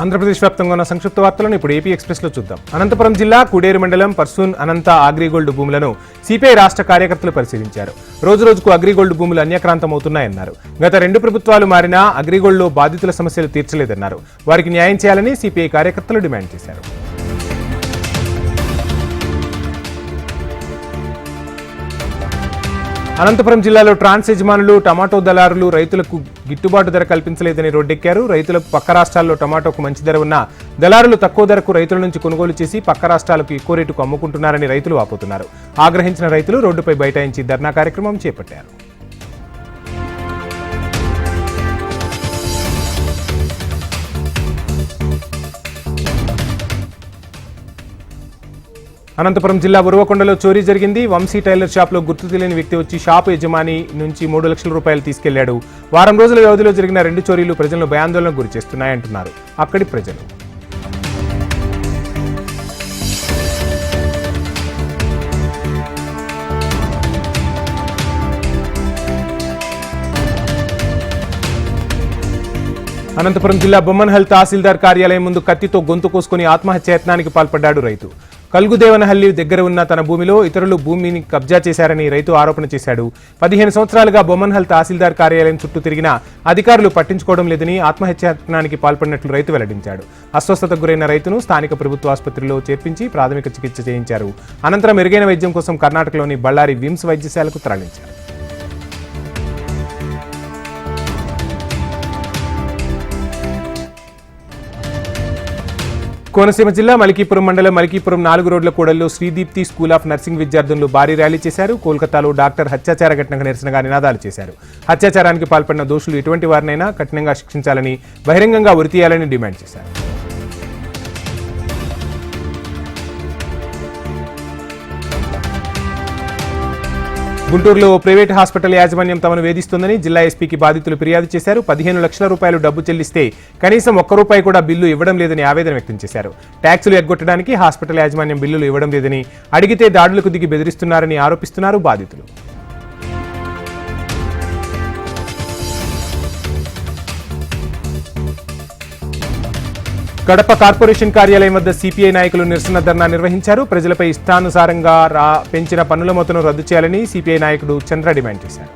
ఆంధ్రప్రదేశ్ వ్యాప్తంగా ఉన్న సంక్షిప్త వార్తలను ఇప్పుడు ఏపీ ఎక్స్ప్రెస్లో చూద్దాం. అనంతపురం జిల్లా కుడేరు మండలం పర్సూన్ అనంత అగ్రిగోల్డ్ భూములను సిపిఐ రాష్ట్ర కార్యకర్తలు పరిశీలించారు. రోజు రోజుకు అగ్రిగోల్డ్ భూములు అన్యక్రాంతమవుతున్నాయన్నారు. గత రెండు ప్రభుత్వాలు మారినా అగ్రిగోల్డ్లో బాధితుల సమస్యలు తీర్చలేదన్నారు. వారికి న్యాయం చేయాలని సిపిఐ కార్యకర్తలు డిమాండ్ చేశారు. అనంతపురం జిల్లాలో ట్రాన్స్ యజమానులు టమాటో దళారులు రైతులకు గిట్టుబాటు ధర కల్పించలేదని రోడ్డెక్కారు. రైతులకు పక్క రాష్ట్రాల్లో టమాటోకు మంచి ధర ఉన్న దళారులు తక్కువ ధరకు రైతుల నుంచి కొనుగోలు చేసి పక్క రాష్ట్రాలకు ఎక్కువ రేటుకు అమ్ముకుంటున్నారని రైతులు వాపోతున్నారు. ఆగ్రహించిన రైతులు రోడ్డుపై బైఠాయించి ధర్నా కార్యక్రమం చేపట్టారు. అనంతపురం జిల్లా ఉరవకొండలో చోరీ జరిగింది. వంశీ టైలర్ షాప్లో గుర్తు తెలియని వ్యక్తి వచ్చి షాపు యజమాని నుంచి మూడు లక్షల రూపాయలు తీసుకెళ్ళాడు. వారం రోజుల వ్యవధిలో జరిగిన రెండు చోరీలు ప్రజలను భయాందోళనకు గురి చేస్తున్నాయంటున్నారు. అక్కడి ప్రజలు. అనంతపురం జిల్లా బొమ్మన్హల్ తహసీల్దార్ కార్యాలయం ముందు కత్తితో గొంతు కోసుకుని ఆత్మహత్యయత్నానికి పాల్పడ్డాడు రైతు. కల్గుదేవనహల్లి దగ్గర ఉన్న తన భూమిలో ఇతరులు భూమిని కబ్జా చేశారని రైతు ఆరోపణ చేశాడు. పదిహేను సంవత్సరాలుగా బొమ్మన్హల్ తహసీల్దార్ కార్యాలయం చుట్టూ తిరిగిన అధికారులు పట్టించుకోవడం లేదని ఆత్మహత్యానికి పాల్పడినట్లు రైతు వెల్లడించాడు. అస్వస్థతకు గురైన రైతును స్థానిక ప్రభుత్వ ఆసుపత్రిలో చేర్పించి ప్రాథమిక చికిత్స చేయించారు. అనంతరం మెరుగైన వైద్యం కోసం కర్ణాటకలోని బళ్ళారి విమ్స్ వైద్యశాలకు తరలించారు. కోనసీమ జిల్లా మలికీపురం మండలం మలికీపురం నాలుగు రోడ్ల కూడల్లో శ్రీదీప్తి స్కూల్ ఆఫ్ నర్సింగ్ విద్యార్థులు భారీ ర్యాలీ చేశారు. కోల్కతాలో డాక్టర్ హత్యాచార ఘటనకు నిరసనగా నినాదాలు చేశారు. హత్యాచారానికి పాల్పడిన దోషులు ఎటువంటి వారినైనా కఠినంగా శిక్షించాలని బహిరంగంగా ఉరితీయాలని డిమాండ్ చేశారు. గుంటూరులో ప్రైవేట్ హాస్పిటల్ యాజమాన్యం తమను వేధిస్తుందని జిల్లా ఎస్పీకి బాధితులు ఫిర్యాదు చేశారు. పదిహేను లక్షల రూపాయలు డబ్బు చెల్లిస్తే కనీసం ఒక్క రూపాయి కూడా బిల్లు ఇవ్వడం లేదని ఆవేదన వ్యక్తం చేశారు. ట్యాక్సులు ఎగ్గొట్టడానికి హాస్పిటల్ యాజమాన్యం బిల్లులు ఇవ్వడం లేదని అడిగితే దాడులకు దిగి బెదిరిస్తున్నారని ఆరోపిస్తున్నారు బాధితులు. కడప కార్పొరేషన్ కార్యాలయం వద్ద సిపిఐ నాయకులు నిరసన ధర్నా నిర్వహించారు. ప్రజలపై ఇష్టానుసారంగా పెంచిన పన్నుల మొత్తం రద్దు చేయాలని సిపిఐ నాయకుడు చంద్ర డిమాండ్ చేశారు.